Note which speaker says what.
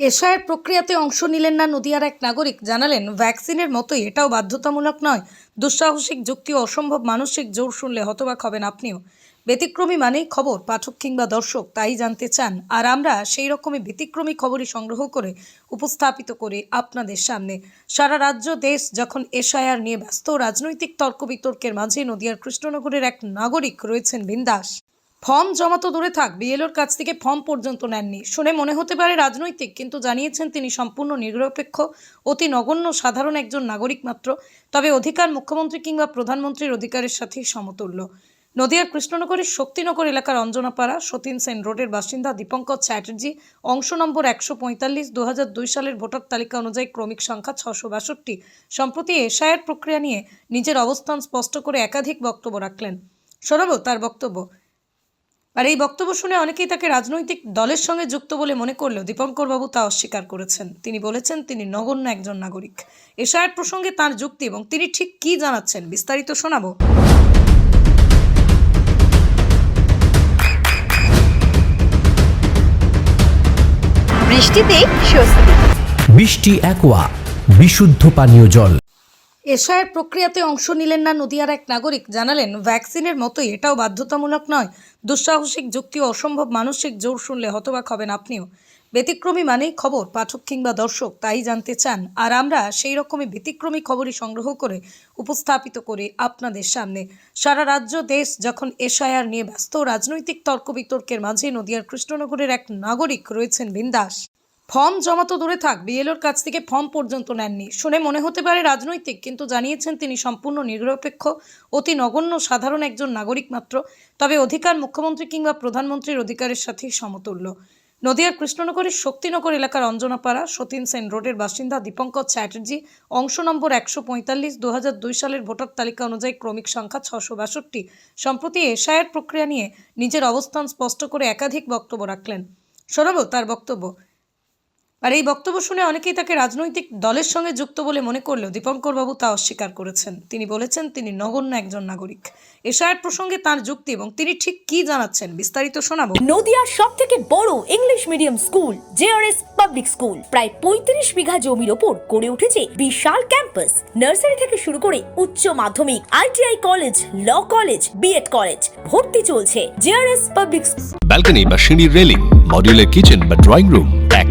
Speaker 1: এশায়ের প্রক্রিয়াতে অংশ নিলেন না নদিয়ার এক নাগরিক। জানালেন, ভ্যাকসিনের মতোই, এটাও বাধ্যতামূলক নয়। দুঃসাহসিক যুক্তি অসম্ভব মানসিক জোর শুনলে হতবাক হবেন আপনিও। ব্যতিক্রমী মানেই খবর, পাঠক কিংবা দর্শক, তাই জানতে চান। আর আমরা সেই রকমই ব্যতিক্রমী খবরই সংগ্রহ করে উপস্থাপিত করি আপনাদের সামনে। সারা রাজ্য, দেশ যখন এশায়ার নিয়ে ব্যস্ত, রাজনৈতিক তর্ক বিতর্কের মাঝে নদিয়ার কৃষ্ণনগরের এক নাগরিক রয়েছেন বিন্দাস। ফর্ম জমা তো দূরে থাক, বিএলওর কাছ থেকে ফর্ম পর্যন্ত নেননি। শুনে মনে হতে পারে রাজনৈতিক, কিন্তু জানিয়েছেন তিনি সম্পূর্ণ নিরপেক্ষ, অতি নগণ্য, সাধারণ একজন নাগরিক মাত্র। তবে অধিকার মুখ্যমন্ত্রী কিংবা প্রধানমন্ত্রীর অধিকারের সাথেই সমতুল্য। নদিয়ার কৃষ্ণনগরের শক্তিনগর এলাকার অঞ্জনাপাড়া, সতীন সেন রোডের বাসিন্দা দীপঙ্কর চ্যাটার্জি, অংশ নম্বর একশো পঁয়তাল্লিশ দু সালের ভোটার তালিকা অনুযায়ী ক্রমিক সংখ্যা ছশো বাষট্টি। সম্প্রতি এশায়ের প্রক্রিয়া নিয়ে নিজের অবস্থান স্পষ্ট করে একাধিক বক্তব্য রাখলেন। শোনাবো তার বক্তব্য। আর এই বক্তব্য শুনে অনেকেই তাকে রাজনৈতিক দলের সঙ্গে যুক্ত বলে মনে করলেও দীপঙ্কর বাবু তা অস্বীকার করেছেন। তিনি বলেছেন তিনি নগণ্য একজন নাগরিক। এশায়ের প্রসঙ্গে তার যুক্তি এবং তিনি ঠিক কি জানাচ্ছেন বিস্তারিত শোনাবো।
Speaker 2: বৃষ্টিতে স্বস্তি।
Speaker 3: বৃষ্টি অ্যাকোয়া বিশুদ্ধ পানীয় জল।
Speaker 1: এশায়ের প্রক্রিয়াতে অংশ নিলেন না নদিয়ার এক নাগরিক। জানালেন, ভ্যাকসিনের মতোই এটাও বাধ্যতামূলক নয়। দুঃসাহসিক যুক্তি অসম্ভব মানসিক জোর শুনলে হতবাক হবেন আপনিও। ব্যতিক্রমী মানেই খবর, পাঠক কিংবা দর্শক, তাই জানতে চান। আর আমরা সেই রকমই ব্যতিক্রমী খবরই সংগ্রহ করে উপস্থাপিত করি আপনাদের সামনে। সারা রাজ্য, দেশ যখন এশায়ার নিয়ে ব্যস্ত, রাজনৈতিক তর্ক বিতর্কের মাঝে নদিয়ার কৃষ্ণনগরের এক নাগরিক রয়েছেন বিন্দাস। ফর্ম জমা তো দূরে থাক, বিএলওর কাছ থেকে ফর্ম পর্যন্ত নেননি। শুনে মনে হতে পারে রাজনৈতিক, কিন্তু জানিয়েছেন তিনি সম্পূর্ণ নিরপেক্ষ, অতি নগণ্য, সাধারণ একজন নাগরিক মাত্র। তবে অধিকার মুখ্যমন্ত্রী কিংবা প্রধানমন্ত্রীর অধিকারের সাথেই সমতুল্য। নদিয়ার কৃষ্ণনগরের শক্তিনগর এলাকার অঞ্জনাপাড়া, সতীন সেন রোডের বাসিন্দা দীপঙ্কর চ্যাটার্জি, অংশ নম্বর একশো পঁয়তাল্লিশ দু সালের ভোটার তালিকা অনুযায়ী ক্রমিক সংখ্যা ছশো বাষট্টি। সম্প্রতি এশায়ের প্রক্রিয়া নিয়ে নিজের অবস্থান স্পষ্ট করে একাধিক বক্তব্য রাখলেন। শোনাবো তার বক্তব্য। আর এই বক্তব্য শুনে অনেকেই তাকে রাজনৈতিক দলের সঙ্গে যুক্ত বলে মনে করলেও দীপঙ্কর বাবু তা অস্বীকার করেছেন। তিনি বলেছেন তিনি নগণ্য একজন নাগরিক। এশায়ের প্রসঙ্গে তার যুক্তি এবং তিনি ঠিক কি জানাচ্ছেন বিস্তারিত শোনাবো।
Speaker 4: নদিয়ার সব থেকে বড় English medium school JRS public school প্রায় পঁয়ত্রিশ বিঘা জমির ওপর গড়ে উঠেছে বিশাল ক্যাম্পাস। নার্সারি থেকে শুরু করে উচ্চ মাধ্যমিক ITI college law college BEd college ভর্তি চলছে জেআরএস পাবলিক
Speaker 5: ব্যালকনি বা সিঁড়ির রেলিং মডিউলার কিচেন বা ড্রয়িং রুম